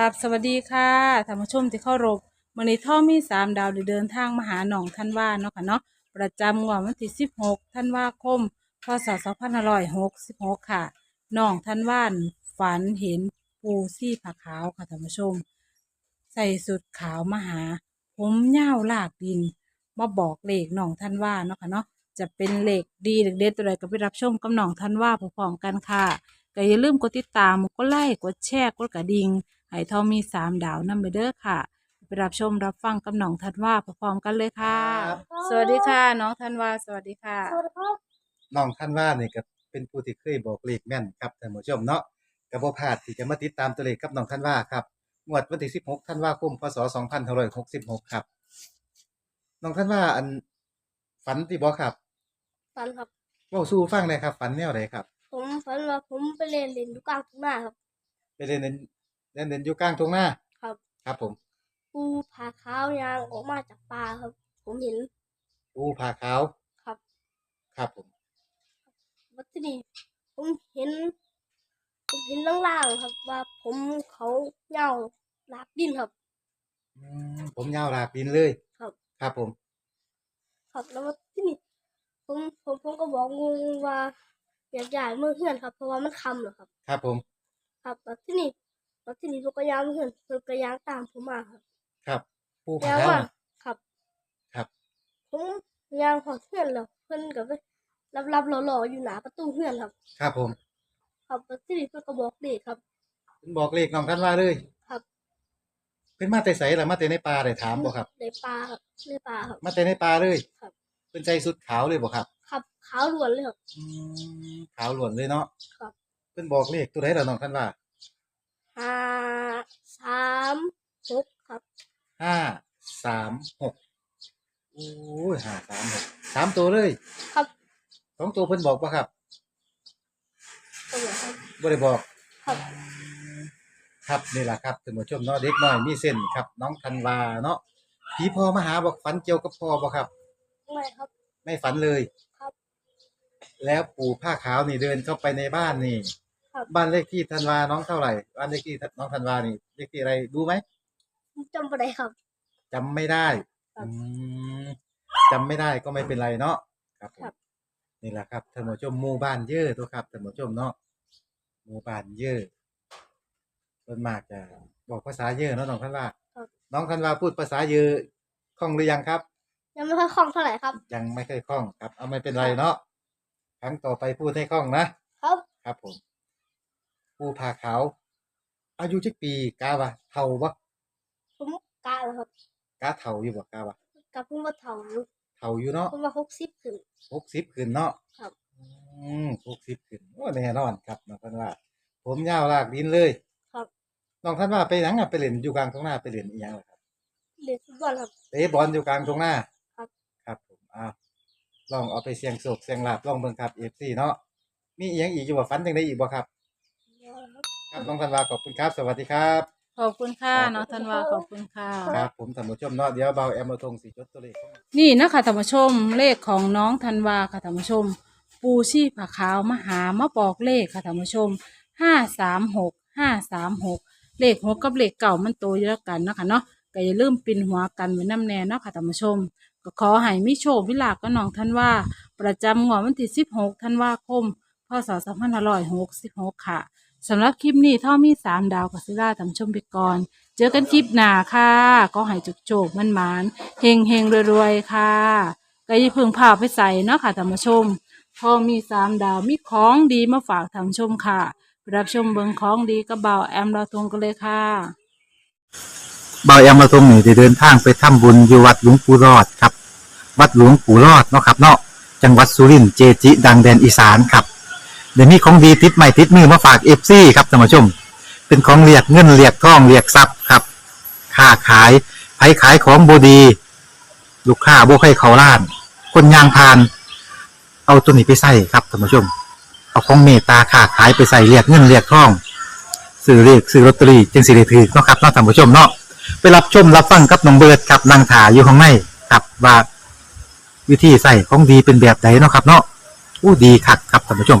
กับสวัสดีค่ะท่านผู้ชมที่เคารพมื้อนี้ท่อมีสามดาวเดินทางมาหาหนองท่านว่าเนาะค่ะเนาะประจำวดวันที่16ธันว่าคมพศ2566ค่ะหนองท่านว่านฝันเห็นปูซี่ผาขาวค่ะท่านผู้ชม ใส่สุดขาวมาหา ผมยาลากดิน มาบอกเลขน้องท่านว่าเนาะค่ะเนาะจะเป็นเลขดีเลขเด็ดตัวใดก็ไปรับชมกับหนองท่านว่าพร้อมๆกันค่ะก็อย่าลืมกดติดตามกดไลค์กดแชร์กดกระดิ่ง ให้ทอมีสามดาวนำไปเด้อค่ะ ไปรับชมรับฟังกับน้องธันวาพร้อมๆกันเลยค่ะ ครับ สวัสดีค่ะ น้องธันวาสวัสดีค่ะสวัสดีครับน้องท่านว่านี่ก็เป็นผู้ที่เคยบอกเลขแม่นครับท่านผู้ชมเนาะก็บ่พลาดที่จะมาติดตามตัวเลขกับน้องท่านว่าครับงวดวันที่16ธันวาคมพศ2566ครับน้องท่านว่าอันฝันที่บ่ครับฝันครับ เว้าสู่ฟังได้ครับ ฝันแนวใดครับ ผมฝันว่าผมไปเล่นเล่นอยู่กลางทุ่งนาครับ ไปเล่น เล่นเล่นเล่นอยู่กลางทุ่งนาครับ ครับผม ปูผาขาวยางออกมาจากป่าครับ ผมเห็น ปูผาขาวครับ ครับผม วัดที่นี่ผมเห็น ผมเห็นล่างๆครับ ว่าผมเขาเหงาหลากดินครับ อืมผมยาวลากดินเลย ครับ ครับผม ครับแล้ววัดที่นี่ผมผมผมก็บอกงูว่า อยากย้ายเมื่อเฮือนครับ เพราะว่ามันคำเหรอครับ ครับผม ครับวัดที่นี่ วัดที่นี่ลูกกระยางเฮือนเพิ่นกระยางตามผมมาครับ ครับ ปูผาแล้วขาวว่าน่ะ ครับ ครับ ผมยางหอดเพื่อนแล้วเพื่อนกับรับรับๆหล่อๆอยู่หนาประตูเพื่อนครับ ครับผมครับแล้วที่นี่เพื่อนก็บอกเด็กครับ เพิ่นบอกเลขน้องท่านว่าเลยครับเพิ่นมาแต่ไสล่ะมาแต่ในป่าได้ถามบ่ครับ ในปลาครับในปลาครับ มาแต่ในป่าเลยครับ เป็นใจสุดขาวเลยบ่ครับครับขาวล้วนเลยครับ อืมขาวหล้วนเลยเนาะครับ เพิ่นบอกเลขตัวไหนล่ะน้องท่านว่า ห้าสามหกครับห้าสามหกโอ้ยห้าสามหกสามตัวเลยครับสองตัวเพิ่นบอกบ่ครับตัวไหนครับ บ่ได้บอก ครับครับนี่แหละครับท่านผู้ชมเนาะเด็กน้อยมีเส้นครับ น้องธันวาเนาะผีพ่อมาหาบอกฝันเกี่ยวกับพ่อบ่ครับ ไม่ครับ ไม่ฝันเลยครับ แล้วปู่ผ้าขาวนี่เดินเข้าไปในบ้านนี่ครั บบ้านเลขที่ธันวาน้องเท่าไหร่บ้านเลขที่น้องธันวานี่เลขที่อะไรดูไหมผมจำไม่ได้ครับ จำไม่ได้ครับ อืมจำไม่ได้ก็ไม่เป็นไรเนาะครับผมครับนี่แหละครับท่านผู้ชมหมู่บ้านเยอะตัวครับท่านผู้ชมเนาะหมู่บ้านเยอะส่วนมากจะบอกภาษาเยอะเนาะน้องธันวาครับ น้องธันวาพูดภาษาเยอะคล่องหรือยังครับ ยังไม่ค่อยคล่องเท่าไหร่ครับ ยังไม่เคยคล่องครับ เอาไม่เป็นไรเนาะครั้งต่อไปพูดให้คล่องนะครับ ครับผม ผู้ผ่าขาว อายุจักปีกาวะเท่าบ่ผมกาแล้วครับกาเท่าอยู่บ่กาวะกับผมว่าเถ่าอยู่เท่าอยู่เนาะผมว่าหกสิบขึ้น หกสิบขึ้นเนาะครับ อืมหกสิบขึ้นโอ้แน่นอนครับน้องท่านว่า ผมยาวลากดินเลยครับ น้องท่านว่าไปหยังอะไปเล่นอยู่กลางทุ่งนาไปเล่นอีหยังล่ะครับเล่นฟุตบอลครับ เตะบอลอยู่กลางทุ่งนาครับ ครับผมอ้าวลองเอาไปเสี่ยงโศกเสี่ยงลาบลองเบิ่งครับ FC เนาะมีอีหยังอีกอยู่บ่ฝันจังไดอีกบ่ครับ ครับน้องธันวาขอบคุณครับ สวัสดีครับ ขอบคุณค่ะครับน้องธันวาขอบคุณค่ะ ครับ ผมท่านผู้ชมเนาะเดี๋ยวเบาแอมมาทงสีจดตัวเลขเข้ามานี่นะคะท่านผู้ชมเลขของน้องธันวาค่ะท่านผู้ชม ปูชีผาขาวมาหามาบอกเลขค่ะท่านผู้ชมห้าสามหกห้าสามหกเลขหกกับเลขเก่ามันโตอยู่แล้วกันเนาะคะเนาะก็อย่าลืมปินหัวกันไว้น้ำแน่เนาะค่ะท่านผู้ชม ก็ขอให้มิโชควิลาภกับน้องธันวาประจำงวดวันที่สิบหกธันวาคมพศสองพันห้าร้อยหกสิบหกค่ะ สำหรับคลิปนี้เท่ามีสามดาวกับซิล่าท่านผู้ชมไปก่อน เจอกันคลิปหน้าค่ะ ก็ให้จุกโจกมันหมานเฮงเฮงรวยๆ ค่ะก็อย่าเพึ่งพาไปใส่เนาะค่ะท่านผู้ชมพอมีสามดาวมีของดีมาฝากท่านผู้ชมค่ะไปรับชมเบิงของดีกระเบาแอมเราทงกันเลยค่ะ เบาแอมมาทรงนี่ได้เดินทางไปทำบุญอยู่วัดหลวงปู่รอดครับ วัดหลวงปู่รอดเนาะครับเนาะจังหวัดสุรินทร์เจจิ ดังแดนอีสานครับ เดี๋ยวนี้ของดีติดใหม่ติดมือมาฝากเอฟซีครับท่านผู้ชม เป็นของเรียกเงินเรียกทองเรียกทรัพย์ครับค้าขายไผขายของบดี ลูกค้าบ่ให้เขาล้าน คนยางพาน เอาตัวนี้ไปใส่ครับท่านผู้ชม เอาของเมตตาค้าขายไปใส่เรียกเงินเรียกทองซื้อเรียกซื้อลอตเตอรี่จึงสิได้ถือเนาะครับเนาะท่านผู้ชมเนาะไปรับชมรับฟังกับน้องเบิร์ดครับนางถาอยู่ข้างในครับว่าวิธีใส่ของดีเป็นแบบไหนเนาะครับ เนาะอู้ดีคักครับท่านผู้ชม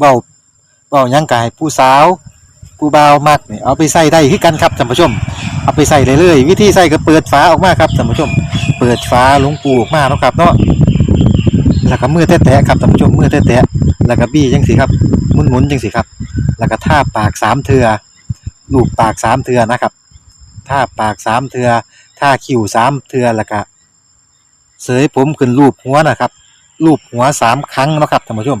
เบาเบายังกายผู้สาวผู้เบาวมักเนี่ยเอาไปใส่ได้คือกันครับท่านผู้ชม เอาไปใส่เลยเลยวิธีใส่ก็เปิดฝาออกมาครับท่านผู้ชม เปิดฝาหลวงปูออกมาเนาะครับเนาะแล้วก็มือแตะๆครับท่านผู้ชมมือแตะๆแล้วก็บี้จังสิครับหมุนๆจังสิครับ แล้วก็ท่าปากสามเทือลูบปากสามเทือนะครับท่าปากสามเทือท่าคิ้วสามเทือแล้วก็เสยผมขึ้นรูปหัวนะครับรูปหัวสามครั้งนะครับท่านผู้ชม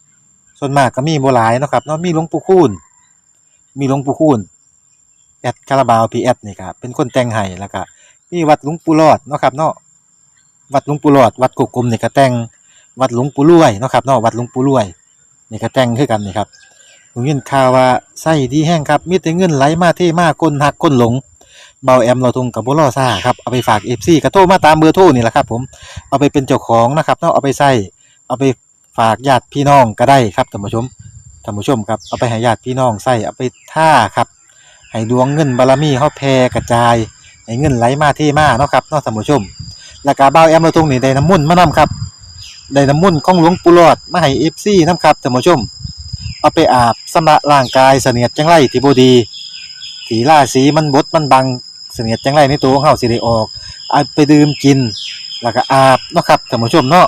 ส่วนมากก็มีบหลายนะครับเนาะมีหลวงปู่คูณมีหลวงปู่คูณแอดคาราบาวพีแอดนี่ครับเป็นคนแต่งให้แล้วก็มีวัดหลวงปู่รอดนะครับเนาะวัดหลวงปู่รอด วัดกุกกลมนี่ก็แต่งวัดหลวงปู่รวยนะครับเนาะวัดหลวงปู่รวยนี่ก็แต่งคือกันนี่ครับผมยินข่าวว่าไส้ดีแห้งครับมีแต่เงินไหลมาเทมาคนหักคนหลงเบาแอมเราทุงกับบุรอซ่าครับเอาไปฝากเอฟซีกระโทรมาตามเบอร์โทรนี่แหละครับผมเอาไปเป็นเจ้าของนะครับเนาะเอาไปใส่เอาไป ฝากญาติพี่น้องก็ได้ครับท่านผู้ชมท่านผู้ชมครับเอาไปให้ญาติพี่น้องใส่เอาไปท่าครับให้ดวงเงินบารมีเฮาแผ่กระจายให้เงินไหลมาเทมาเนาะครับเนาะท่านผู้ชม แล้วก็เบาแอมเราทุงนี่ได้น้ำมุ่นมานํครับได้น้ำมุ่นของหลวงปู่หลอดมาให้เอฟซีนํครับท่านผู้ชม เอาไปอาบสำระร่างกายเสนียดจังไรที่บดีสีล่าสีมันบดมันบังเสนียดจังไรในตัวของเฮาสิได้ออกเอาไปดื่มกิน แล้วก็อาบเนาะครับท่านผู้ชมเนาะ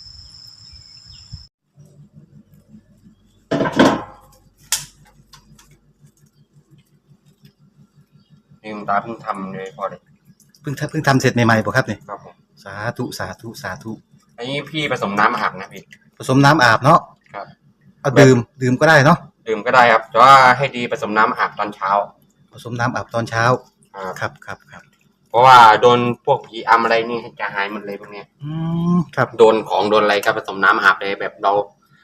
นี่คุณตาเพิ่งทำเลยพอเลยเพิ่งทำเพิ่งทำเสร็จใหม่ๆบ่ครับนี่ครับผมสาธุสาธุสาธุอันนี้พี่ผสมน้ำอาบนะพี่ผสมน้ำอาบเนาะครับเอาดื่มดื่มก็ได้เนาะดื่มก็ได้ครับแต่ว่าให้ดีผสมน้ำอาบตอนเช้า ผสมน้ำอาบตอนเช้าครับครับครับครับเพราะว่าโดนพวกผีอำอะไรนี่จะหายหมดเลยพวกเนี้ยอืมครับโดนของโดนอะไรก็ผสมน้ำอาบเลยแบบเรา